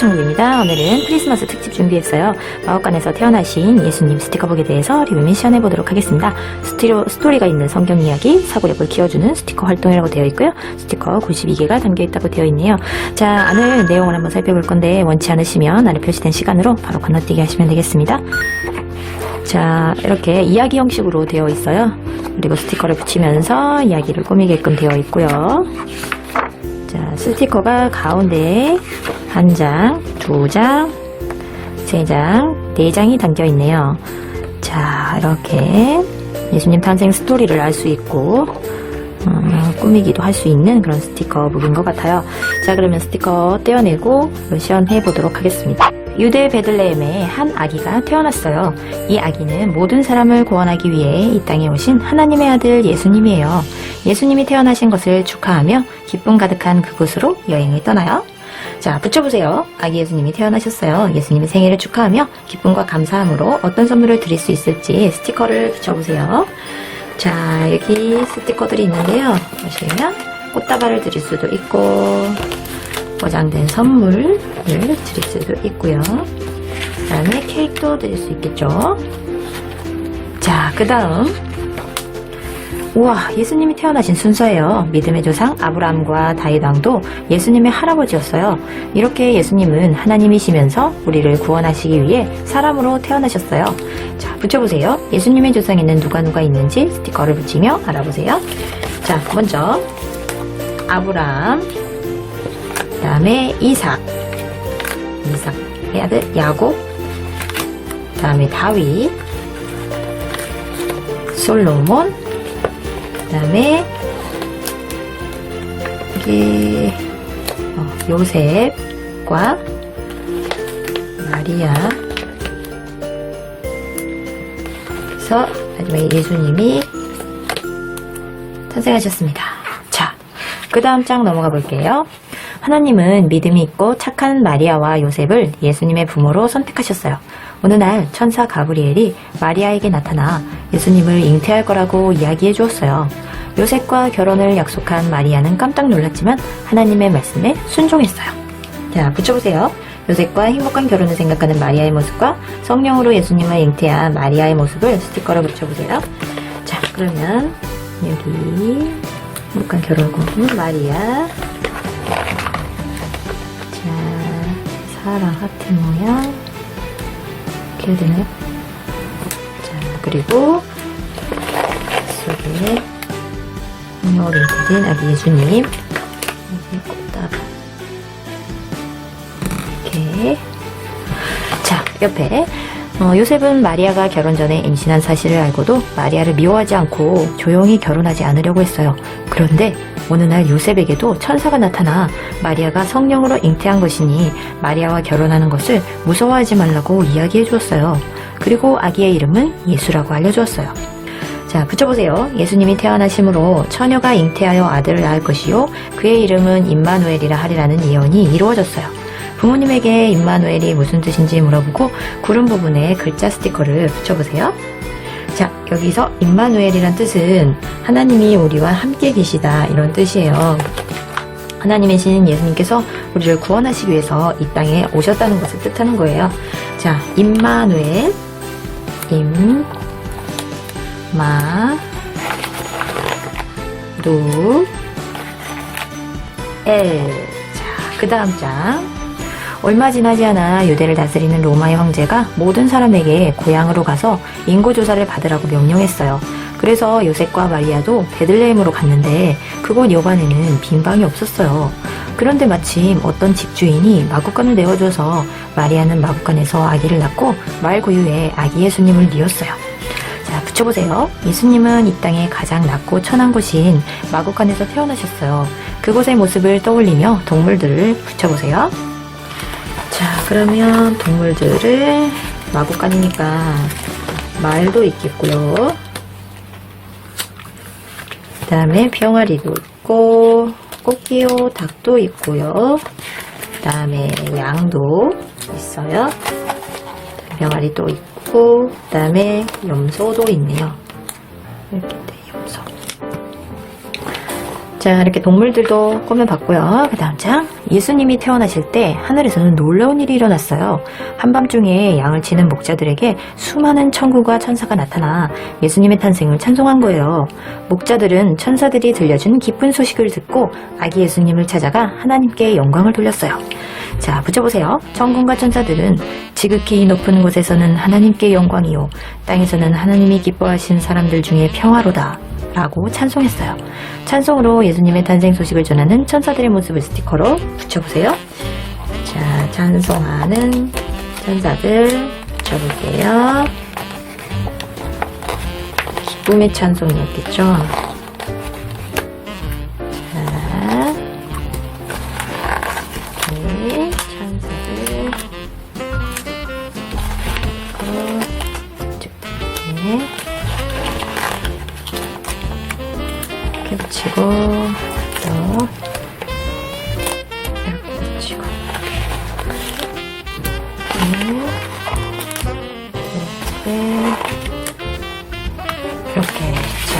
천국입니다. 오늘은 크리스마스 특집 준비했어요. 마법관에서 태어나신 예수님 스티커북에 대해서 리뷰 및 시연해보도록 하겠습니다. 스티로, 스토리가 있는 성경 이야기, 사고력을 키워주는 스티커 활동이라고 되어 있고요. 스티커 92개가 담겨있다고 되어 있네요. 자, 안을 내용을 한번 살펴볼 건데 원치 않으시면 아래 표시된 시간으로 바로 건너뛰기 하시면 되겠습니다. 자, 이렇게 이야기 형식으로 되어 있어요. 그리고 스티커를 붙이면서 이야기를 꾸미게끔 되어 있고요. 자, 스티커가 가운데에 한 장, 두 장, 세 장, 네 장이 담겨 있네요. 자, 이렇게 예수님 탄생 스토리를 알 수 있고, 어, 꾸미기도 할 수 있는 그런 스티커북인 것 같아요. 자, 그러면 스티커 떼어내고 시연해 보도록 하겠습니다. 유대 베들레헴에 한 아기가 태어났어요. 이 아기는 모든 사람을 구원하기 위해 이 땅에 오신 하나님의 아들 예수님이에요. 예수님이 태어나신 것을 축하하며 기쁨 가득한 그곳으로 여행을 떠나요. 자, 붙여보세요. 아기 예수님이 태어나셨어요. 예수님의 생일을 축하하며 기쁨과 감사함으로 어떤 선물을 드릴 수 있을지 스티커를 붙여보세요. 자, 여기 스티커들이 있는데요. 보시면 꽃다발을 드릴 수도 있고 포장된 선물을 드릴 수도 있고요. 그 다음에 케이크도 드릴 수 있겠죠. 자, 그 다음 우와, 예수님이 태어나신 순서예요. 믿음의 조상 아브라함과 다윗 왕도 예수님의 할아버지였어요. 이렇게 예수님은 하나님이시면서 우리를 구원하시기 위해 사람으로 태어나셨어요. 자, 붙여보세요. 예수님의 조상에는 누가 누가 있는지 스티커를 붙이며 알아보세요. 자, 먼저 아브라함, 그 다음에 이삭, 이삭의 아들 야곱, 그 다음에 다윗, 솔로몬, 그 다음에 이게 어, 요셉과 마리아 그래서 마지막에 예수님이 탄생하셨습니다. 자, 그 다음 장 넘어가 볼게요. 하나님은 믿음이 있고 착한 마리아와 요셉을 예수님의 부모로 선택하셨어요. 어느 날 천사 가브리엘이 마리아에게 나타나 예수님을 잉태할 거라고 이야기해 주었어요. 요셉과 결혼을 약속한 마리아는 깜짝 놀랐지만 하나님의 말씀에 순종했어요. 자, 붙여보세요. 요셉과 행복한 결혼을 생각하는 마리아의 모습과 성령으로 예수님을 잉태한 마리아의 모습을 스티커로 붙여보세요. 자, 그러면 여기 행복한 결혼 공부 마리아 자, 사랑 하트 모양 이렇게 해야 되나요? 자, 그리고 속에 성령으로 잉태된 아기 예수님 여기 꽃다발 이렇게 자, 옆에 어, 요셉은 마리아가 결혼 전에 임신한 사실을 알고도 마리아를 미워하지 않고 조용히 결혼하지 않으려고 했어요. 그런데 어느 날 요셉에게도 천사가 나타나 마리아가 성령으로 잉태한 것이니 마리아와 결혼하는 것을 무서워하지 말라고 이야기해 주었어요. 그리고 아기의 이름은 예수라고 알려주었어요. 자, 붙여보세요. 예수님이 태어나심으로 처녀가 잉태하여 아들을 낳을 것이요. 그의 이름은 임마누엘이라 하리라는 예언이 이루어졌어요. 부모님에게 임마누엘이 무슨 뜻인지 물어보고 구름 부분에 글자 스티커를 붙여보세요. 자, 여기서 임마누엘이란 뜻은 하나님이 우리와 함께 계시다 이런 뜻이에요. 하나님이신 예수님께서 우리를 구원하시기 위해서 이 땅에 오셨다는 것을 뜻하는 거예요. 자, 임마누엘, 임, 마, 누, 엘. 자, 그 다음 장. 얼마 지나지 않아 유대를 다스리는 로마의 황제가 모든 사람에게 고향으로 가서 인구 조사를 받으라고 명령했어요. 그래서 요셉과 마리아도 베들레헴으로 갔는데 그곳 여관에는 빈 방이 없었어요. 그런데 마침 어떤 집주인이 마구간을 내어줘서 마리아는 마구간에서 아기를 낳고 말 고유에 아기 예수님을 뉘었어요. 자, 붙여보세요. 예수님은 이 땅에 가장 낮고 천한 곳인 마구간에서 태어나셨어요. 그곳의 모습을 떠올리며 동물들을 붙여보세요. 자, 그러면 동물들을 마구간이니까 말도 있겠고요. 그 다음에 병아리도 있고, 꽃기호 닭도 있고요. 그 다음에 양도 있어요. 병아리도 있고, 그 다음에 염소도 있네요. 이렇게. 자, 자, 이렇게 동물들도 꾸며봤고요. 그 다음 장. 예수님이 태어나실 때 하늘에서는 놀라운 일이 일어났어요. 한밤중에 양을 치는 목자들에게 수많은 천구가 천사가 나타나 예수님의 탄생을 찬송한 거예요. 목자들은 천사들이 들려준 기쁜 소식을 듣고 아기 예수님을 찾아가 하나님께 영광을 돌렸어요. 자, 붙여보세요. 천군과 천사들은 지극히 높은 곳에서는 하나님께 영광이요. 땅에서는 하나님이 기뻐하신 사람들 중에 평화로다. 라고 찬송했어요. 찬송으로 예수님의 탄생 소식을 전하는 천사들의 모습을 스티커로 붙여보세요. 자, 찬송하는 천사들 붙여볼게요. 기쁨의 찬송이었겠죠. 붙이고 또 이렇게 붙이고 네. 이렇게 이렇게 자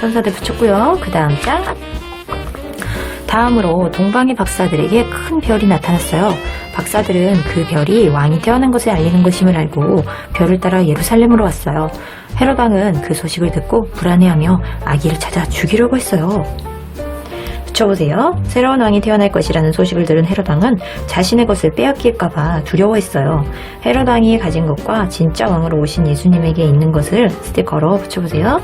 천사들 붙였고요 그 다음 장 다음으로 동방의 박사들에게 큰 별이 나타났어요. 박사들은 그 별이 왕이 태어난 것을 알리는 것임을 알고 별을 따라 예루살렘으로 왔어요. 헤롯 왕은 그 소식을 듣고 불안해하며 아기를 찾아 죽이려고 했어요. 붙여보세요. 새로운 왕이 태어날 것이라는 소식을 들은 헤롯 왕은 자신의 것을 빼앗길까봐 두려워했어요. 헤롯 왕이 가진 것과 진짜 왕으로 오신 예수님에게 있는 것을 스티커로 붙여보세요.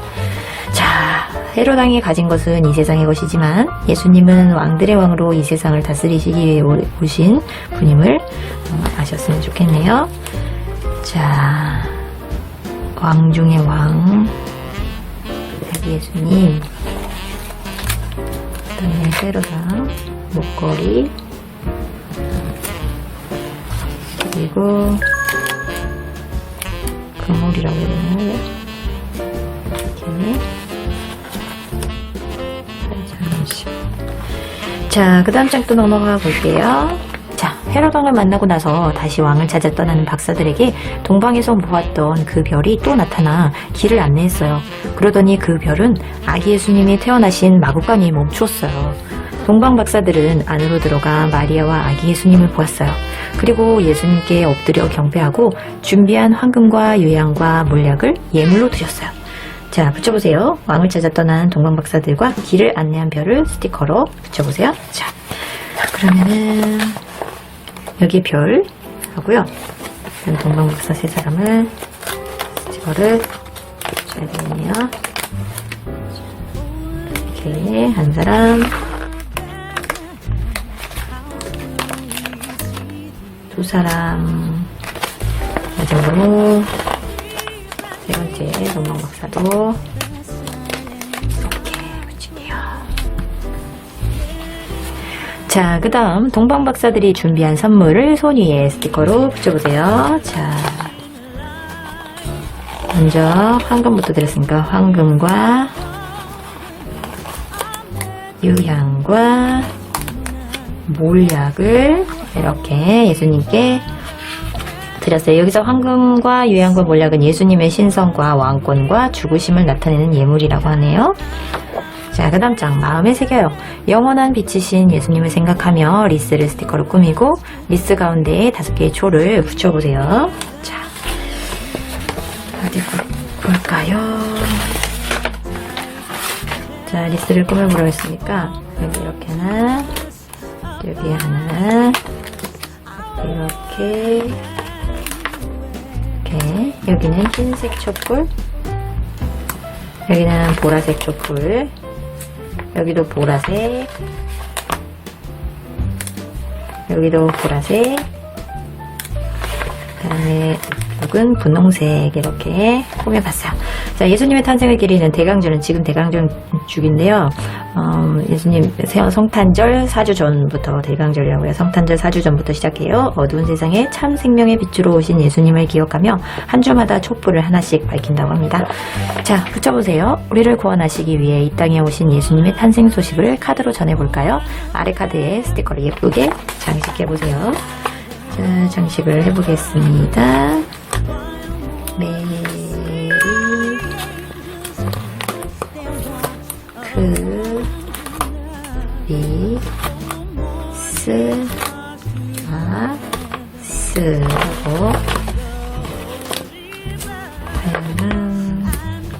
자, 헤롯 왕이 가진 것은 이 세상의 것이지만 예수님은 왕들의 왕으로 이 세상을 다스리시기 위해 오- 오신 분임을 어, 아셨으면 좋겠네요. 자, 왕 중의 왕, 아기 예수님, 그다음에 헤롯왕, 목걸이, 그리고 그물이라고 해야 되나요? 이렇게. 잠시. 자, 그 다음 장 또 넘어가 볼게요. 자, 헤롯왕을 만나고 나서 다시 왕을 찾아 떠나는 박사들에게 동방에서 보았던 그 별이 또 나타나 길을 안내했어요. 그러더니 그 별은 아기 예수님이 태어나신 마구간이 멈추었어요. 동방 박사들은 안으로 들어가 마리아와 아기 예수님을 보았어요. 그리고 예수님께 엎드려 경배하고 준비한 황금과 유향과 몰약을 예물로 드렸어요. 자, 붙여보세요. 왕을 찾아 떠난 동방 박사들과 길을 안내한 별을 스티커로 붙여보세요. 자, 그러면은 여기 별 하고요. 그럼 동방 박사 세 사람을 스티커를 붙여야 되겠네요. 이렇게 한 사람, 두 사람, 이 정도. 세 번째 동방 박사도 자, 그 다음 동방 박사들이 준비한 선물을 손 위에 스티커로 붙여보세요. 자, 먼저 황금부터 드렸으니까 황금과 유향과 몰약을 이렇게 예수님께 드렸어요. 여기서 황금과 유향과 몰약은 예수님의 신성과 왕권과 죽으심을 나타내는 예물이라고 하네요. 자, 그 다음 장, 마음에 새겨요. 영원한 빛이신 예수님을 생각하며 리스를 스티커로 꾸미고, 리스 가운데에 다섯 개의 초를 붙여보세요. 자, 어디 볼- 볼까요? 자, 리스를 꾸며보려 했으니까, 여기 이렇게 하나, 여기 하나, 이렇게, 이렇게, 여기는 흰색 촛불, 여기는 보라색 촛불, 여기도 보라색, 여기도 보라색, 그 다음에 이쪽은 분홍색 이렇게 꾸며봤어요. 자, 예수님의 탄생을 기리는 대강절은 지금 대강절 주기인데요. 어, 예수님 세- 성탄절 4주 전부터 대강절이라고요. 성탄절 4주 전부터 시작해요. 어두운 세상에 참 생명의 빛으로 오신 예수님을 기억하며 한 주마다 촛불을 하나씩 밝힌다고 합니다. 자, 붙여보세요. 우리를 구원하시기 위해 이 땅에 오신 예수님의 탄생 소식을 카드로 전해볼까요? 아래 카드에 스티커를 예쁘게 장식해보세요. 자, 장식을 해보겠습니다. 메리 그 비, 스, 아, 다양한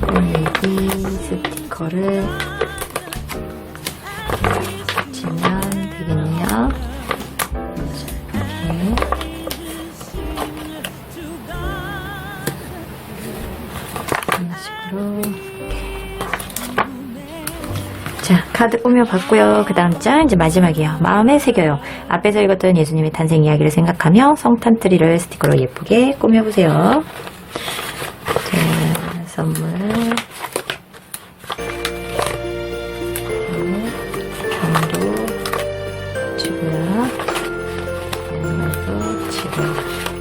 꾸미기 스티커를 이런 식으로 자, 카드 꾸며봤고요. 그 다음 장, 이제 마지막이에요. 마음에 새겨요. 앞에서 읽었던 예수님의 탄생 이야기를 생각하며 성탄트리를 스티커로 예쁘게 꾸며보세요. 자, 선물. 병도 치고요. 치고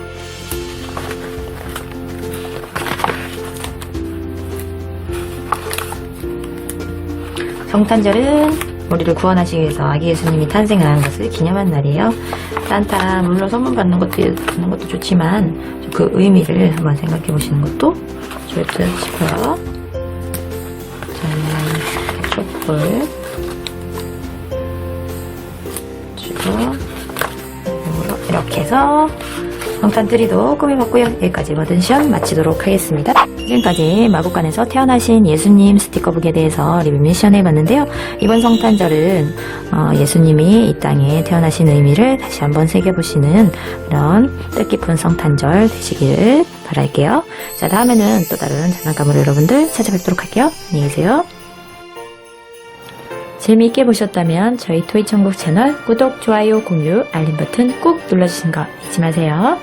성탄절은 우리를 구원하시기 위해서 아기 예수님이 탄생한 것을 기념한 날이에요. 산타 물론 선물 받는 것도 받는 것도 좋지만 그 의미를 한번 생각해 보시는 것도 좋을 듯 싶어요. 자, 촛불 주고 이렇게 해서 성탄트리도 꾸며봤고요. 여기까지 모든 시험 마치도록 하겠습니다. 지금까지 마국간에서 태어나신 예수님 스티커북에 대해서 리뷰 미션 해봤는데요. 이번 성탄절은 어, 예수님이 이 땅에 태어나신 의미를 다시 한번 새겨보시는 그런 뜻깊은 성탄절 되시길 바랄게요. 자 다음에는 또 다른 장난감으로 여러분들 찾아뵙도록 할게요. 안녕히 계세요. 재미있게 보셨다면 저희 토이천국 채널 구독, 좋아요, 공유, 알림 버튼 꾹 눌러주시는 거 잊지 마세요.